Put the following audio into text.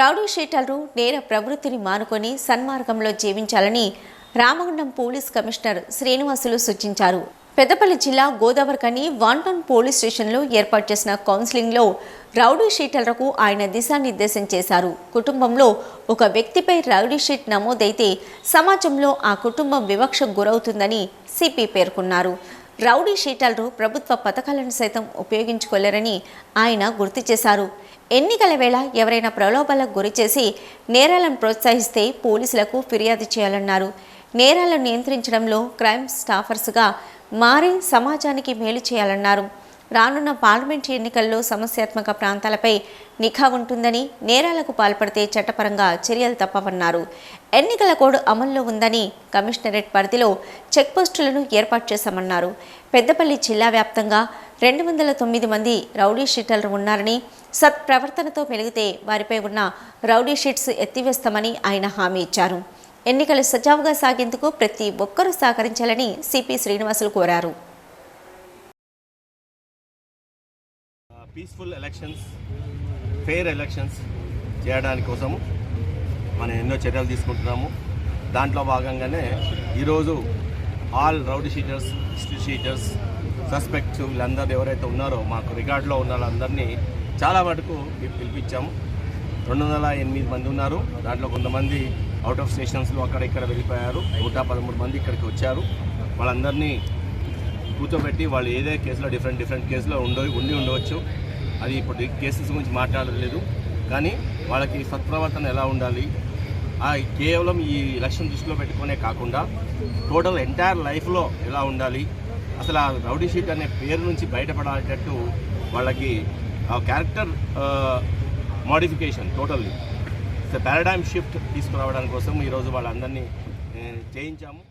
Rowdy నేర ప్రవృత్తిని మానుకొని సన్మార్గంలో జీవించాలని రామగుండం పోలీస్ కమిషనర్ శ్రీనివాసులు సూచించారు. పెద్దపల్లి జిల్లా గోదావరికని వన్ టౌన్ పోలీస్ స్టేషన్లో ఏర్పాటు చేసిన కౌన్సిలింగ్లో రౌడీ షీటర్లకు ఆయన దిశానిర్దేశం చేశారు. కుటుంబంలో ఒక వ్యక్తిపై రౌడీ షీట్ నమోదైతే సమాజంలో ఆ కుటుంబం వివక్షకు గురవుతుందని సిపి పేర్కొన్నారు. రౌడీ షీటర్లు ప్రభుత్వ పథకాలను సైతం ఉపయోగించుకోలేరని ఆయన గుర్తు చేశారు. ఎన్నికల వేళ ఎవరైనా ప్రలోభాలకు గురి చేసి నేరాలను ప్రోత్సహిస్తే పోలీసులకు ఫిర్యాదు చేయాలన్నారు. నేరాలను నియంత్రించడంలో క్రైమ్ స్టాఫర్స్గా మారి సమాజానికి మేలు చేయాలన్నారు. రానున్న పార్లమెంట్ ఎన్నికల్లో సమస్యాత్మక ప్రాంతాలపై నిఘా ఉంటుందని నేరాలకు పాల్పడితే చట్టపరంగా చర్యలు తప్పవన్నారు. ఎన్నికల కోడ్ అమల్లో ఉందని కమిషనరేట్ పరిధిలో చెక్పోస్టులను ఏర్పాటు చేశామన్నారు. పెద్దపల్లి జిల్లా వ్యాప్తంగా రెండు వందల తొమ్మిది మంది రౌడీ షీటర్లు ఉన్నారని సత్ప్రవర్తనతో మెలిగితే వారిపై ఉన్న రౌడీ షీట్స్ ఎత్తివేస్తామని ఆయన హామీ ఇచ్చారు. ఎన్నికలు సజావుగా సాగేందుకు ప్రతి ఒక్కరూ సహకరించాలని సిపి శ్రీనివాసులు కోరారు. పీస్ఫుల్ ఎలక్షన్స్ ఫెయిర్ ఎలక్షన్స్ చేయడానికి కోసము మనం ఎన్నో చర్యలు తీసుకుంటున్నాము. దాంట్లో భాగంగానే ఈరోజు all rowdy sheeters history sheeters suspects వీళ్ళందరూ ఎవరైతే ఉన్నారో మాకు రికార్డులో ఉన్న వాళ్ళందరినీ చాలా మటుకు మేము పిలిపించాము. రెండు వందల ఎనిమిది మంది ఉన్నారు. దాంట్లో కొంతమంది అవుట్ ఆఫ్ స్టేషన్స్లో అక్కడ ఇక్కడ వెళ్ళిపోయారు. నూట పదమూడు మంది ఇక్కడికి వచ్చారు. వాళ్ళందరినీ కూర్చోబెట్టి వాళ్ళు ఏదే కేసులో డిఫరెంట్ డిఫరెంట్ కేసులో ఉండ ఉండి ఉండవచ్చు. అది ఇప్పుడు కేసెస్ గురించి మాట్లాడలేదు. కానీ వాళ్ళకి సత్ప్రవర్తన ఎలా ఉండాలి? కేవలం ఈ ఎలక్షన్ దృష్టిలో పెట్టుకునే కాకుండా టోటల్ ఎంటైర్ లైఫ్లో ఎలా ఉండాలి? అసలు ఆ రౌడీ షీట్ అనే పేరు నుంచి బయటపడేటట్టు వాళ్ళకి character modification totally. Paradigm shift తీసుకురావడానికి కోసం ఈరోజు వాళ్ళందరినీ చేయించాము.